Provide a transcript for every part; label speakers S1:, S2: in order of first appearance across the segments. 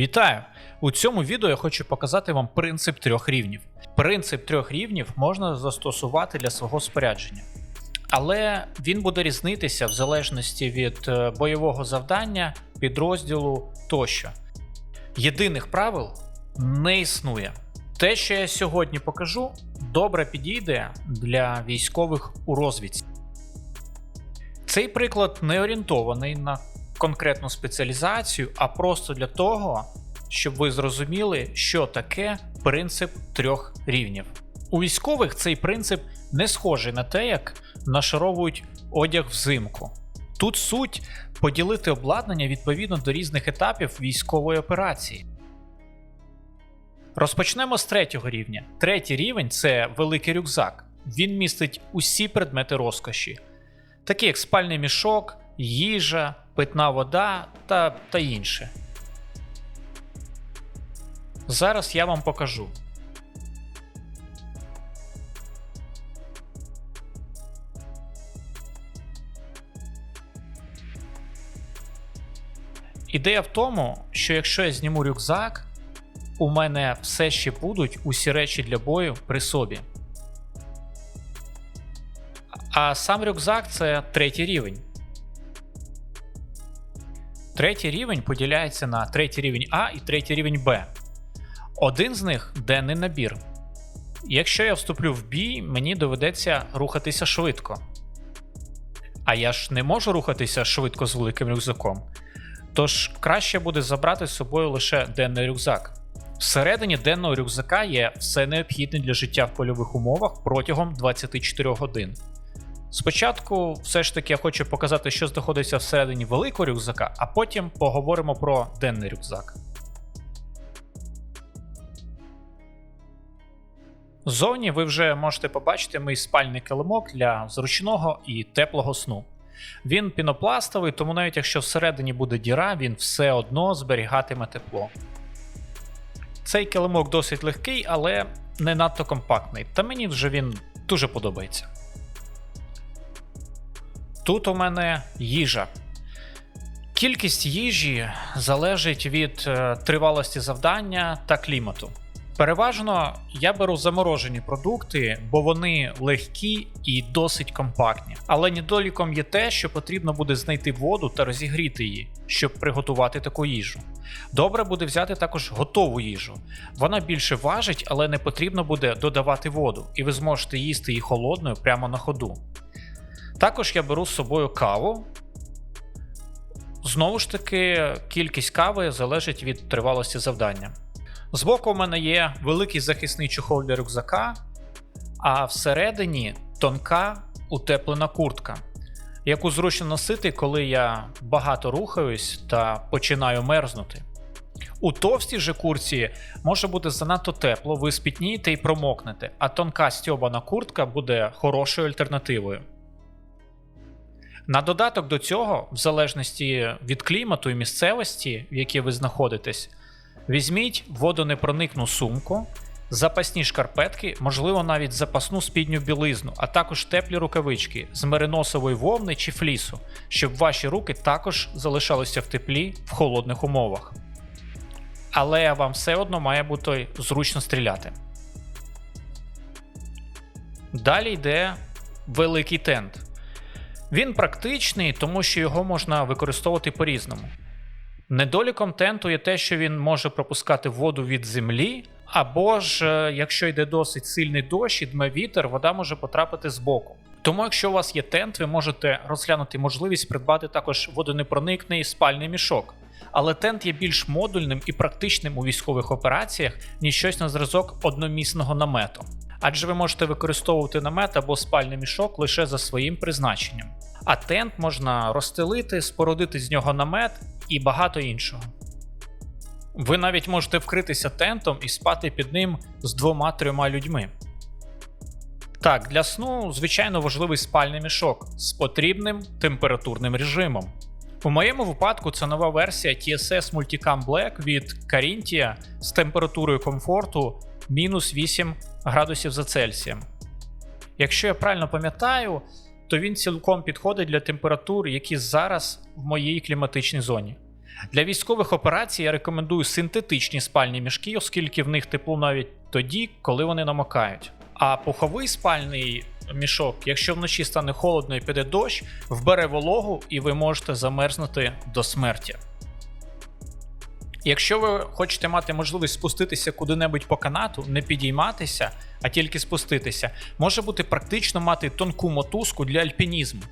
S1: Вітаю! У цьому відео я хочу показати вам принцип трьох рівнів. Принцип трьох рівнів можна застосувати для свого спорядження, але він буде різнитися в залежності від е, бойового завдання, підрозділу тощо. Єдиних правил не існує. Те, що я сьогодні покажу, добре підійде для військових у розвідці. Цей приклад не орієнтований на конкретну спеціалізацію, а просто для того, щоб ви зрозуміли, що таке принцип трьох рівнів. У військових цей принцип не схожий на те, як нашаровують одяг взимку. Тут суть поділити обладнання відповідно до різних етапів військової операції. Розпочнемо з третього рівня. Третій рівень це великий рюкзак. Він містить усі предмети розкоші, такі як спальний мішок, їжа, питна вода та, та інше. Зараз я вам покажу. Ідея в тому, що якщо я зніму рюкзак, у мене все ще будуть усі речі для бою при собі. А сам рюкзак це третій рівень. Третій рівень поділяється на третій рівень А і третій рівень Б. Один з них денний набір. Якщо я вступлю в бій, мені доведеться рухатися швидко. А я ж не можу рухатися швидко з великим рюкзаком. Тож краще буде забрати з собою лише денний рюкзак. Всередині денного рюкзака є все необхідне для життя в польових умовах протягом 24 годин. Спочатку, все ж таки, я хочу показати, що знаходиться всередині великого рюкзака, а потім поговоримо про денний рюкзак. Ззовні ви вже можете побачити мій спальний килимок для зручного і теплого сну. Він пінопластовий, тому навіть якщо всередині буде діра, він все одно зберігатиме тепло. Цей килимок досить легкий, але не надто компактний, та мені вже він дуже подобається. Тут у мене їжа. Кількість їжі залежить від е, тривалості завдання та клімату. Переважно я беру заморожені продукти, бо вони легкі і досить компактні. Але недоліком є те, що потрібно буде знайти воду та розігріти її, щоб приготувати таку їжу. Добре буде взяти також готову їжу. Вона більше важить, але не потрібно буде додавати воду, і ви зможете їсти її холодною прямо на ходу. Також я беру з собою каву. Знову ж таки, кількість кави залежить від тривалості завдання. Збоку в мене є великий захисний чохол для рюкзака, а всередині тонка утеплена куртка, яку зручно носити, коли я багато рухаюсь та починаю мерзнути. У товстій же курці може бути занадто тепло, ви спітнієте і промокнете, а тонка стьобана куртка буде хорошою альтернативою. На додаток до цього, в залежності від клімату і місцевості, в якій ви знаходитесь, візьміть водонепроникну сумку, запасні шкарпетки, можливо, навіть запасну спідню білизну, а також теплі рукавички з мериносової вовни чи флісу, щоб ваші руки також залишалися в теплі в холодних умовах. Але вам все одно має бути зручно стріляти. Далі йде великий тент. Він практичний, тому що його можна використовувати по-різному. Недоліком тенту є те, що він може пропускати воду від землі, або ж, е, якщо йде досить сильний дощ і дме вітер, вода може потрапити збоку. Тому, якщо у вас є тент, ви можете розглянути можливість придбати також водонепроникний спальний мішок. Але тент є більш модульним і практичним у військових операціях, ніж щось на зразок одномісного намету. Адже ви можете використовувати намет або спальний мішок лише за своїм призначенням. А тент можна розстелити, спорудити з нього намет і багато іншого. Ви навіть можете вкритися тентом і спати під ним з двома-трьома людьми. Так, для сну, звичайно, важливий спальний мішок з потрібним температурним режимом. У моєму випадку це нова версія TSS Multicam Black від Carinthia з температурою комфорту мінус 8 градусів за Цельсієм. Якщо я правильно пам'ятаю, то він цілком підходить для температур, які зараз в моїй кліматичній зоні. Для військових операцій я рекомендую синтетичні спальні мішки, оскільки в них тепло навіть тоді, коли вони намокають. А пуховий спальний мішок, якщо вночі стане холодно і піде дощ, вбере вологу і ви можете замерзнути до смерті. Якщо ви хочете мати можливість спуститися куди-небудь по канату, не підійматися, а тільки спуститися, може бути практично мати тонку мотузку для альпінізму.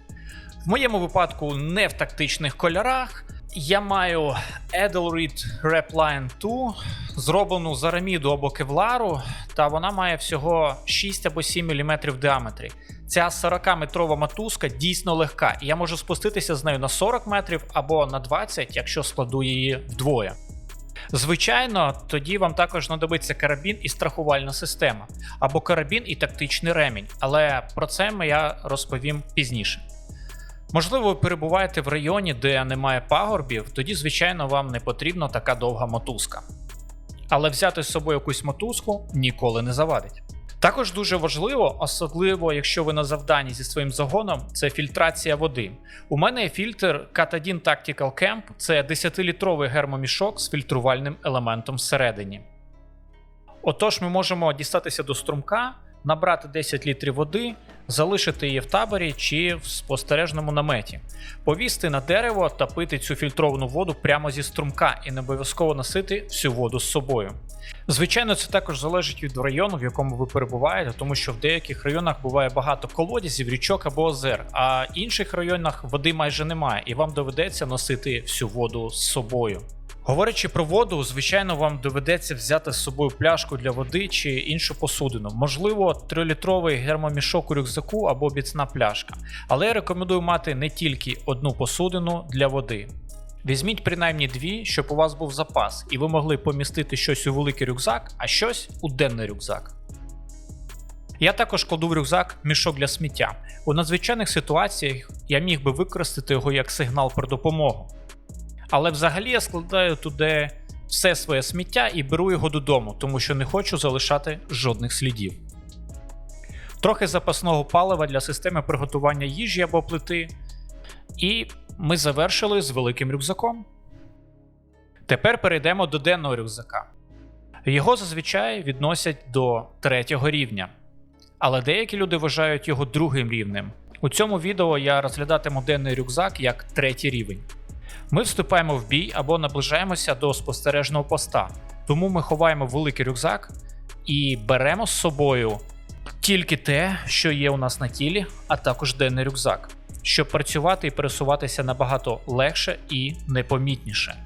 S1: В моєму випадку не в тактичних кольорах. Я маю Edelrid Repline 2, зроблену з араміду або кевлару, та вона має всього 6 або 7 мм в діаметрі. Ця 40-метрова мотузка дійсно легка, і я можу спуститися з нею на 40 метрів або на 20, якщо складу її вдвоє. Звичайно, тоді вам також знадобиться карабін і страхувальна система, або карабін і тактичний ремінь, але про це я розповім пізніше. Можливо, ви перебуваєте в районі, де немає пагорбів, тоді, звичайно, вам не потрібна така довга мотузка. Але взяти з собою якусь мотузку ніколи не завадить. Також дуже важливо, особливо якщо ви на завданні зі своїм загоном, це фільтрація води. У мене є фільтр Katadin Tactical Camp, це 10-літровий гермомішок з фільтрувальним елементом всередині. Отож, ми можемо дістатися до струмка, набрати 10 літрів води, залишити її в таборі чи в спостережному наметі, повісти на дерево та пити цю фільтровану воду прямо зі струмка і не обов'язково носити всю воду з собою. Звичайно, це також залежить від району, в якому ви перебуваєте, тому що в деяких районах буває багато колодязів, річок або озер, а в інших районах води майже немає, і вам доведеться носити всю воду з собою. Говорячи про воду, звичайно, вам доведеться взяти з собою пляшку для води чи іншу посудину. Можливо, 3-літровий гермомішок у рюкзаку або біцна пляшка. Але я рекомендую мати не тільки одну посудину для води. Візьміть принаймні дві, щоб у вас був запас, і ви могли помістити щось у великий рюкзак, а щось у денний рюкзак. Я також кладу в рюкзак мішок для сміття. У надзвичайних ситуаціях я міг би використати його як сигнал про допомогу. Але взагалі я складаю туди все своє сміття і беру його додому, тому що не хочу залишати жодних слідів. Трохи запасного палива для системи приготування їжі або плити. І ми завершили з великим рюкзаком. Тепер перейдемо до денного рюкзака. Його зазвичай відносять до третього рівня, але деякі люди вважають його другим рівнем. У цьому відео я розглядатиму денний рюкзак як третій рівень. Ми вступаємо в бій або наближаємося до спостережного поста, тому ми ховаємо великий рюкзак і беремо з собою тільки те, що є у нас на тілі, а також денний рюкзак, щоб працювати і пересуватися набагато легше і непомітніше.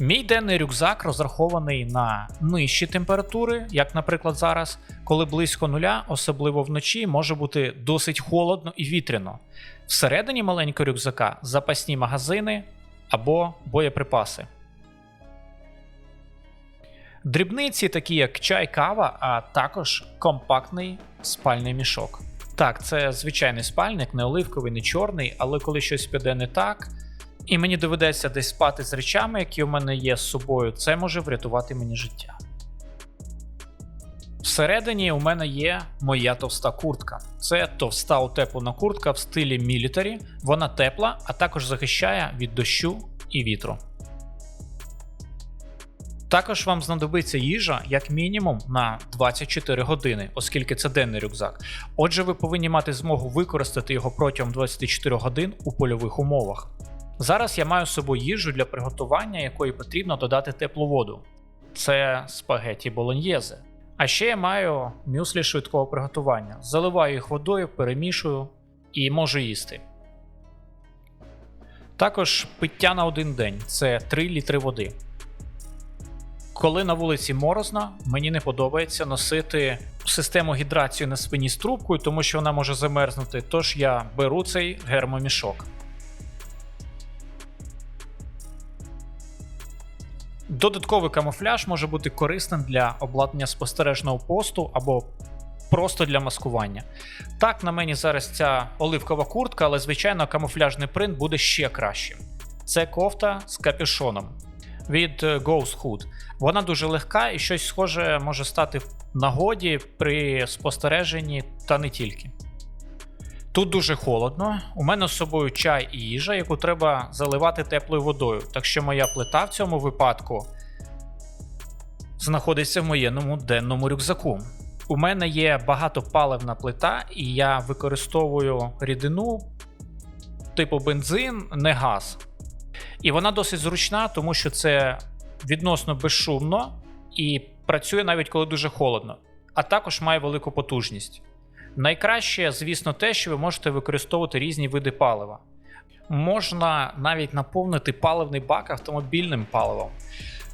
S1: Мій денний рюкзак розрахований на нижчі температури, як, наприклад, зараз, коли близько нуля, особливо вночі, може бути досить холодно і вітряно. Всередині маленького рюкзака запасні магазини або боєприпаси. Дрібниці, такі як чай, кава, а також компактний спальний мішок. Так, це звичайний спальник, не оливковий, не чорний, але коли щось піде не так, і мені доведеться десь спати з речами, які у мене є з собою, це може врятувати мені життя. Всередині у мене є моя товста куртка. Це товста утеплена куртка в стилі мілітарі. Вона тепла, а також захищає від дощу і вітру. Також вам знадобиться їжа як мінімум на 24 години, оскільки це денний рюкзак. Отже, ви повинні мати змогу використати його протягом 24 годин у польових умовах. Зараз я маю з собою їжу для приготування, якої потрібно додати теплу воду. Це спагеті болоньєзе. А ще я маю мюслі швидкого приготування. Заливаю їх водою, перемішую і можу їсти. Також пиття на один день це 3 літри води. Коли на вулиці морозно, мені не подобається носити систему гідрації на спині з трубкою, тому що вона може замерзнути. Тож я беру цей гермомішок. Додатковий камуфляж може бути корисним для обладнання спостережного посту або просто для маскування. Так, на мені зараз ця оливкова куртка, але звичайно камуфляжний принт буде ще кращим. Це кофта з капюшоном від е, Ghost Hood. Вона дуже легка і щось схоже може стати в нагоді при спостереженні та не тільки. Тут дуже холодно. У мене з собою чай і їжа, яку треба заливати теплою водою. Так що моя плита в цьому випадку знаходиться в моєму денному рюкзаку. У мене є багатопаливна плита, і я використовую рідину типу бензин, не газ. І вона досить зручна, тому що це відносно безшумно і працює навіть коли дуже холодно, а також має велику потужність. Найкраще, звісно, те, що ви можете використовувати різні види палива. Можна навіть наповнити паливний бак автомобільним паливом.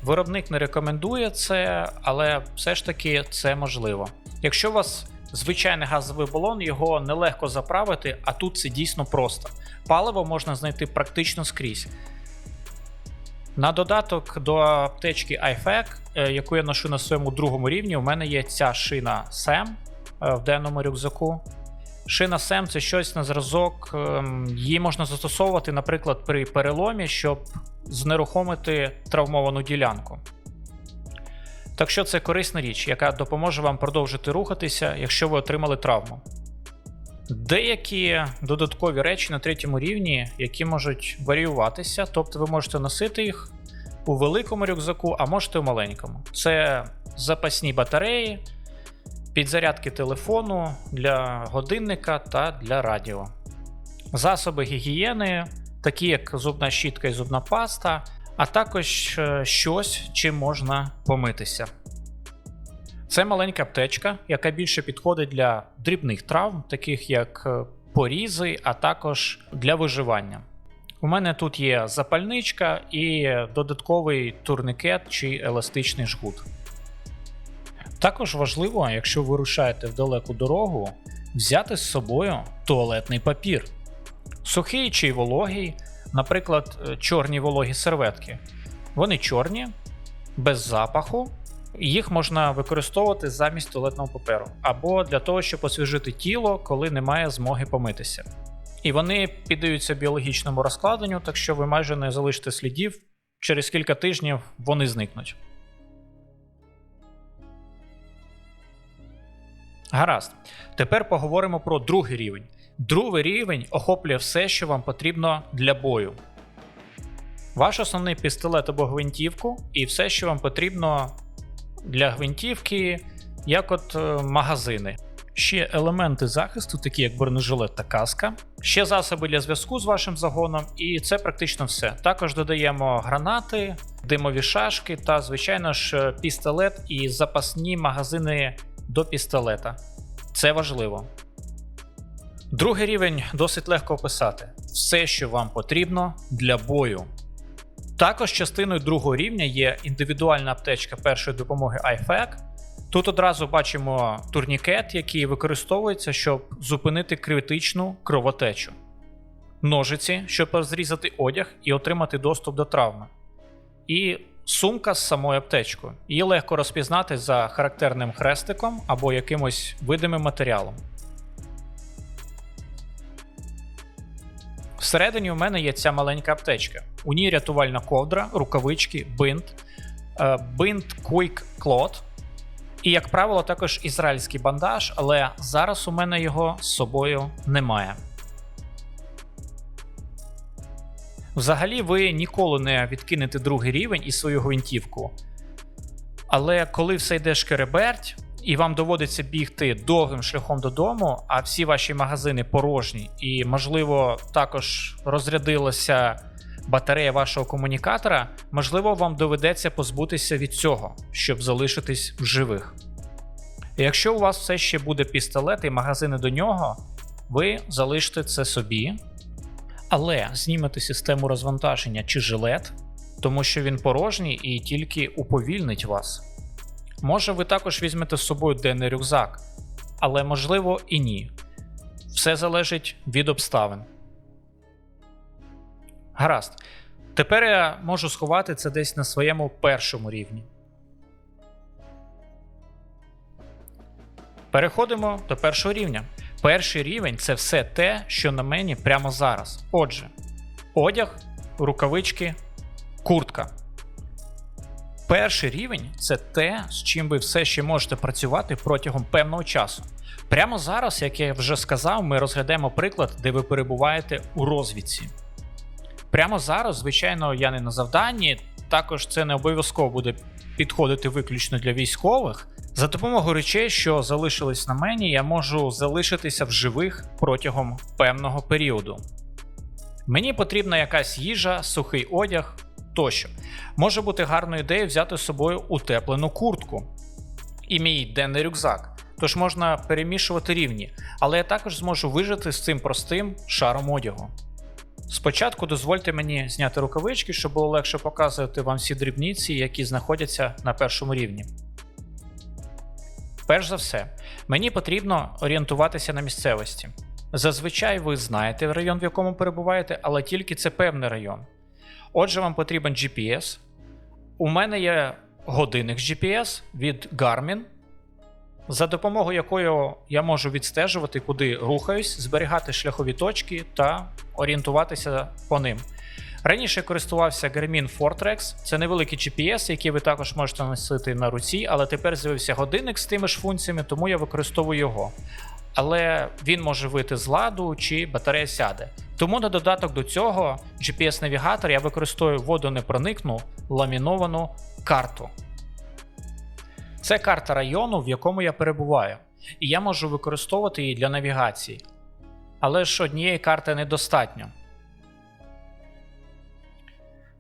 S1: Виробник не рекомендує це, але все ж таки це можливо. Якщо у вас звичайний газовий балон, його нелегко заправити, а тут це дійсно просто. Паливо можна знайти практично скрізь. На додаток до аптечки iFAC, е, яку я ношу на своєму другому рівні, у мене є ця шина SEM в денному рюкзаку. Шина SEM це щось на зразок, ем, її можна застосовувати, наприклад, при переломі, щоб знерухомити травмовану ділянку. Так що це корисна річ, яка допоможе вам продовжити рухатися, якщо ви отримали травму. Деякі додаткові речі на третьому рівні, які можуть варіюватися, тобто ви можете носити їх у великому рюкзаку, а можете у маленькому. Це запасні батареї, підзарядки телефону для годинника та для радіо. Засоби гігієни, такі як зубна щітка і зубна паста, а також е, щось, чим можна помитися. Це маленька аптечка, яка більше підходить для дрібних травм, таких як е, порізи, а також для виживання. У мене тут є запальничка і додатковий турникет чи еластичний жгут. Також важливо, якщо ви рушаєте в далеку дорогу, взяти з собою туалетний папір. Сухий чи вологий, наприклад, е, чорні вологі серветки. Вони чорні, без запаху, їх можна використовувати замість туалетного паперу, або для того, щоб освіжити тіло, коли немає змоги помитися. І вони піддаються біологічному розкладенню, так що ви майже не залишите слідів, через кілька тижнів вони зникнуть. Гаразд. Тепер поговоримо про другий рівень. Другий рівень охоплює все, що вам потрібно для бою. Ваш основний пістолет або гвинтівку, і все, що вам потрібно для гвинтівки, як от е, магазини. Ще елементи захисту, такі як бронежилет та каска, ще засоби для зв'язку з вашим загоном, і це практично все. Також додаємо гранати, димові шашки та, звичайно ж, пістолет і запасні магазини до пістолета. Це важливо. Другий рівень досить легко описати. Все, що вам потрібно для бою. Також частиною другого рівня є індивідуальна аптечка першої допомоги IFAC. Тут одразу бачимо турнікет, який використовується, щоб зупинити критичну кровотечу, ножиці, щоб розрізати одяг і отримати доступ до травми. І сумка з самою аптечкою. Її легко розпізнати за характерним хрестиком або якимось видимим матеріалом. Всередині у мене є ця маленька аптечка. У ній рятувальна ковдра, рукавички, бинт, е, бинт Quick Clot. І, як правило, також ізраїльський бандаж, але зараз у мене його з собою немає. Взагалі, ви ніколи не відкинете другий рівень і свою гвинтівку. Але коли все йде шкереберть, і вам доводиться бігти довгим шляхом додому, а всі ваші магазини порожні, і, можливо, також розрядилася батарея вашого комунікатора, можливо, вам доведеться позбутися від цього, щоб залишитись в живих. якщо у вас все ще буде пістолет і магазини до нього, ви залишите це собі, але знімете систему розвантаження чи жилет, тому що він порожній і тільки уповільнить вас. Може, ви також візьмете з собою денний рюкзак, але можливо і ні. Все залежить від обставин. Гаразд. Тепер я можу сховати це десь на своєму першому рівні. Переходимо до першого рівня. Перший рівень це все те, що на мені прямо зараз. Отже, одяг, рукавички, куртка. Перший рівень це те, з чим ви все ще можете працювати протягом певного часу. Прямо зараз, як я вже сказав, ми розглядаємо приклад, де ви перебуваєте у розвідці. Прямо зараз, звичайно, я не на завданні, також це не обов'язково буде підходити виключно для військових. За допомогою речей, що залишились на мені, я можу залишитися в живих протягом певного періоду. Мені потрібна якась їжа, сухий одяг тощо. Може бути гарною ідеєю взяти з собою утеплену куртку і мій денний рюкзак. Тож можна перемішувати рівні, але я також зможу вижити з цим простим шаром одягу. Спочатку дозвольте мені зняти рукавички, щоб було легше показувати вам всі дрібниці, які знаходяться на першому рівні. Перш за все, мені потрібно орієнтуватися на місцевості. Зазвичай ви знаєте район, в якому перебуваєте, але тільки це певний район. Отже, вам потрібен GPS. У мене є годинник GPS від Garmin, за допомогою якої я можу відстежувати, куди рухаюсь, зберігати шляхові точки та орієнтуватися по ним. Раніше я користувався Garmin Fortrex, це невеликий GPS, який ви також можете носити на руці, але тепер з'явився годинник з тими ж функціями, тому я використовую його. Але він може вийти з ладу чи батарея сяде. Тому на додаток до цього GPS-навігатор я використовую водонепроникну ламіновану карту. Це карта району, в якому я перебуваю, і я можу використовувати її для навігації. Але ж однієї карти недостатньо.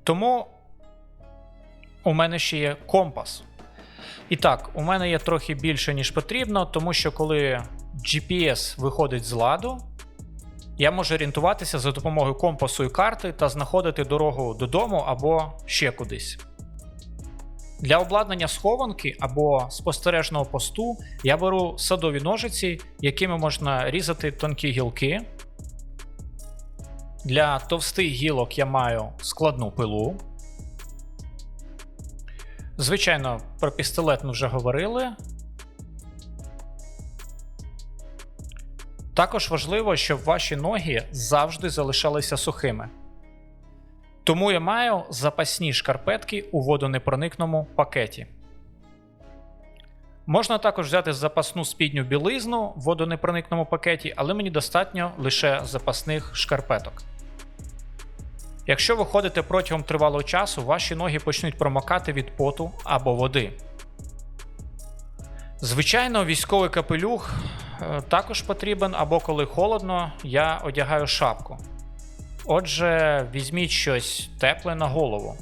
S1: Тому у мене ще є компас. І так, у мене є трохи більше, ніж потрібно, тому що коли GPS виходить з ладу, я можу орієнтуватися за допомогою компасу і карти та знаходити дорогу додому або ще кудись. Для обладнання схованки або спостережного посту я беру садові ножиці, якими можна різати тонкі гілки. Для товстих гілок я маю складну пилу. Звичайно, про пістолет ми вже говорили. Також важливо, щоб ваші ноги завжди залишалися сухими. Тому я маю запасні шкарпетки у водонепроникному пакеті. Можна також взяти запасну спідню білизну в водонепроникному пакеті, але мені достатньо лише запасних шкарпеток. Якщо ви ходите протягом тривалого часу, ваші ноги почнуть промокати від поту або води. Звичайно, військовий капелюх е, також потрібен, або коли холодно, я одягаю шапку. Отже, візьміть щось тепле на голову.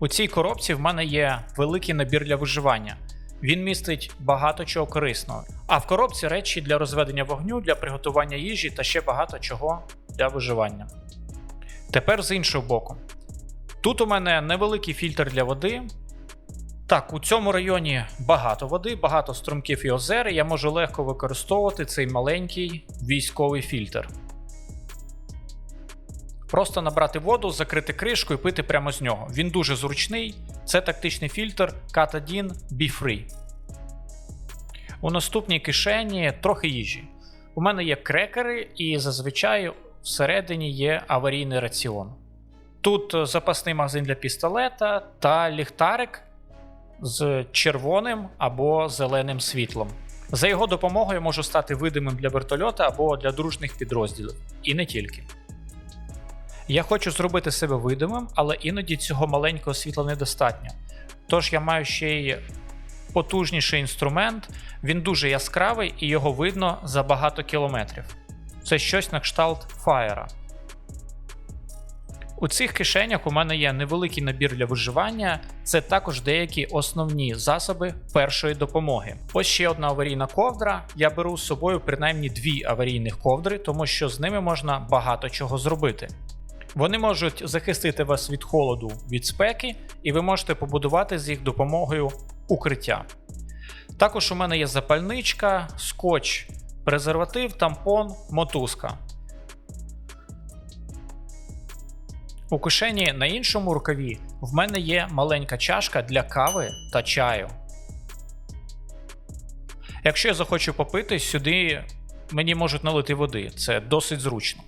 S1: У цій коробці в мене є великий набір для виживання. Він містить багато чого корисного. А в коробці речі для розведення вогню, для приготування їжі та ще багато чого для виживання. Тепер з іншого боку. Тут у мене невеликий фільтр для води. Так, у цьому районі багато води, багато струмків і озер. і Я можу легко використовувати цей маленький військовий фільтр. Просто набрати воду, закрити кришку і пити прямо з нього. Він дуже зручний. Це тактичний фільтр Cat1 Be Free. У наступній кишені трохи їжі. У мене є крекери, і зазвичай всередині є аварійний раціон. Тут запасний магазин для пістолета та ліхтарик з червоним або зеленим світлом. За його допомогою можу стати видимим для вертольота або для дружних підрозділів. І не тільки. Я хочу зробити себе видимим, але іноді цього маленького світла недостатньо. Тож я маю ще й потужніший інструмент, він дуже яскравий і його видно за багато кілометрів. Це щось на кшталт фаєра. У цих кишенях у мене є невеликий набір для виживання, це також деякі основні засоби першої допомоги. Ось ще одна аварійна ковдра. Я беру з собою принаймні дві аварійних ковдри, тому що з ними можна багато чого зробити. Вони можуть захистити вас від холоду, від спеки, і ви можете побудувати з їх допомогою укриття. Також у мене є запальничка, скотч, презерватив, тампон, мотузка. У кишені на іншому рукаві в мене є маленька чашка для кави та чаю. Якщо я захочу попити, сюди мені можуть налити води. Це досить зручно.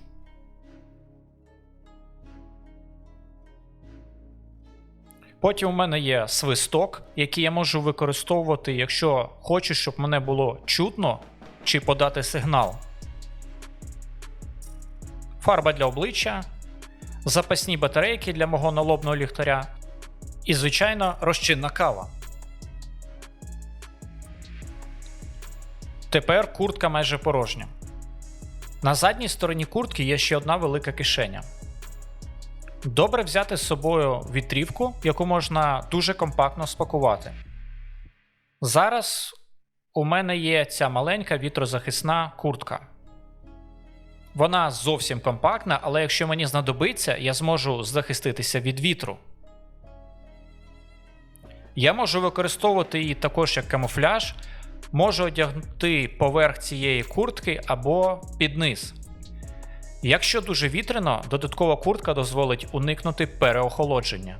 S1: Потім у мене є свисток, який я можу використовувати, якщо хочу, щоб мене було чутно чи подати сигнал. Фарба для обличчя запасні батарейки для мого налобного ліхтаря і, звичайно, розчинна кава. Тепер куртка майже порожня. На задній стороні куртки є ще одна велика кишеня. Добре взяти з собою вітрівку, яку можна дуже компактно спакувати. Зараз у мене є ця маленька вітрозахисна куртка. Вона зовсім компактна, але якщо мені знадобиться, я зможу захиститися від вітру. Я можу використовувати її також як камуфляж, можу одягнути поверх цієї куртки або під низ. Якщо дуже вітряно, додаткова куртка дозволить уникнути переохолодження.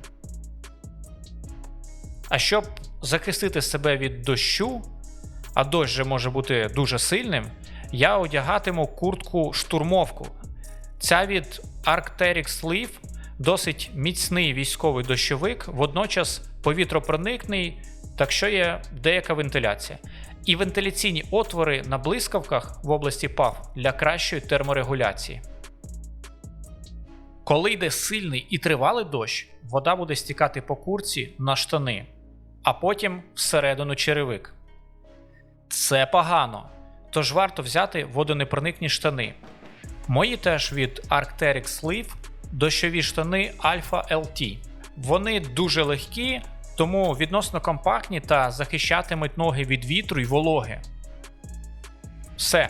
S1: А щоб захистити себе від дощу, а дощ же може бути дуже сильним, я одягатиму куртку штурмовку. Ця від Arcteryx Sleeve досить міцний військовий дощовик, водночас повітропроникний, так що є деяка вентиляція. І вентиляційні отвори на блискавках в області ПАВ для кращої терморегуляції. Коли йде сильний і тривалий дощ, вода буде стікати по курці на штани, а потім всередину черевик. Це погано, тож варто взяти водонепроникні штани. Мої теж від Arcteryx Sleeve дощові штани Alpha LT. Вони дуже легкі, тому відносно компактні та захищатимуть ноги від вітру й вологи. Все.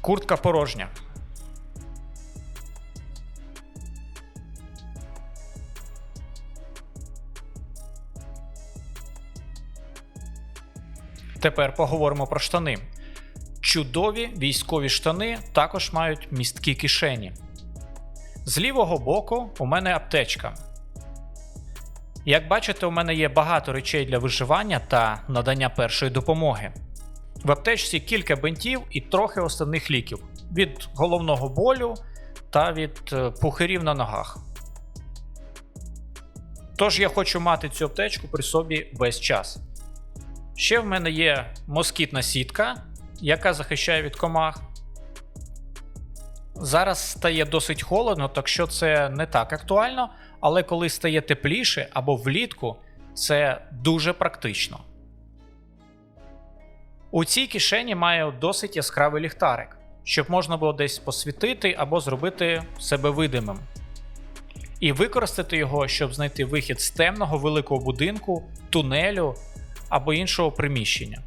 S1: Куртка порожня. Тепер поговоримо про штани. Чудові військові штани також мають місткі кишені. З лівого боку у мене аптечка. Як бачите, у мене є багато речей для виживання та надання першої допомоги. В аптечці кілька бинтів і трохи основних ліків від головного болю та від е, пухирів на ногах. Тож я хочу мати цю аптечку при собі весь час. Ще в мене є москітна сітка, яка захищає від комах. Зараз стає досить холодно, так що це не так актуально, але коли стає тепліше або влітку, це дуже практично. У цій кишені маю досить яскравий ліхтарик, щоб можна було десь посвітити або зробити себе видимим. І використати його, щоб знайти вихід з темного великого будинку, тунелю або іншого приміщення.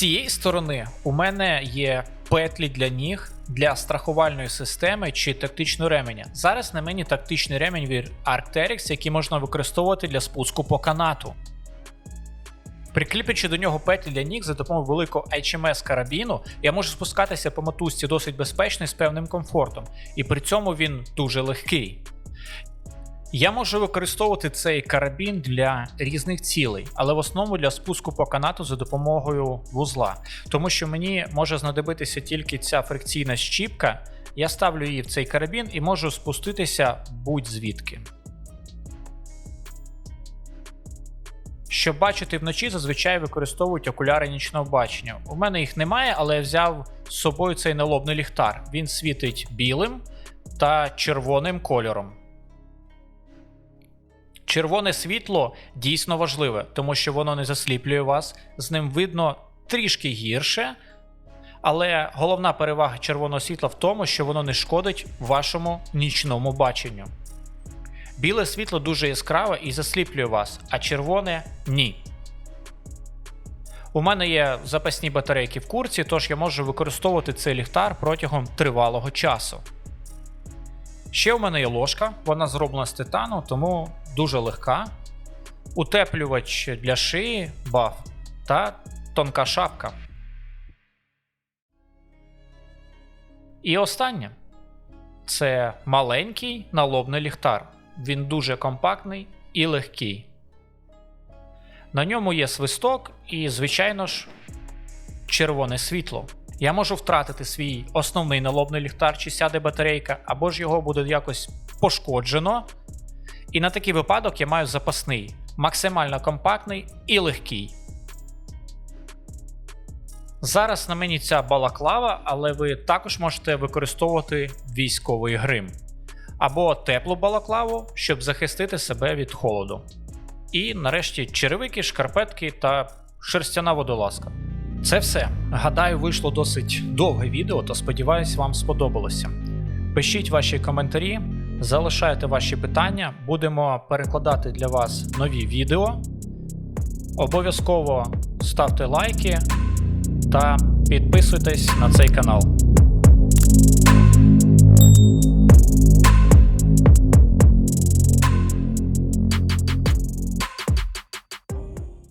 S1: Цієї сторони у мене є петлі для ніг для страхувальної системи чи тактичного ременя. Зараз на мені тактичний ремінь від Arcteryx, який можна використовувати для спуску по канату. Прикріплюючи до нього петлі для ніг за допомогою великого HMS карабіну, я можу спускатися по мотузці досить безпечно і з певним комфортом, і при цьому він дуже легкий. Я можу використовувати цей карабін для різних цілей, але в основному для спуску по канату за допомогою вузла, тому що мені може знадобитися тільки ця фрикційна щіпка. Я ставлю її в цей карабін і можу спуститися будь-звідки. Щоб бачити вночі, зазвичай використовують окуляри нічного бачення. У мене їх немає, але я взяв з собою цей налобний ліхтар. Він світить білим та червоним кольором. Червоне світло дійсно важливе, тому що воно не засліплює вас, з ним видно трішки гірше. Але головна перевага червоного світла в тому, що воно не шкодить вашому нічному баченню. Біле світло дуже яскраве і засліплює вас, а червоне ні. У мене є запасні батарейки в курці, тож я можу використовувати цей ліхтар протягом тривалого часу. Ще у мене є ложка, вона зроблена з титану, тому дуже легка. Утеплювач для шиї, баф та тонка шапка. І останнє це маленький налобний ліхтар. Він дуже компактний і легкий. На ньому є свисток і, звичайно ж, червоне світло. Я можу втратити свій основний налобний ліхтар, чи сяде батарейка, або ж його буде якось пошкоджено. І на такий випадок я маю запасний, максимально компактний і легкий. Зараз на мені ця балаклава, але ви також можете використовувати військовий грим або теплу балаклаву, щоб захистити себе від холоду. І нарешті черевики, шкарпетки та шерстяна водолазка. Це все. Гадаю, вийшло досить довге відео, то сподіваюсь, вам сподобалося. Пишіть ваші коментарі, залишайте ваші питання, будемо перекладати для вас нові відео. Обов'язково ставте лайки та підписуйтесь на цей канал.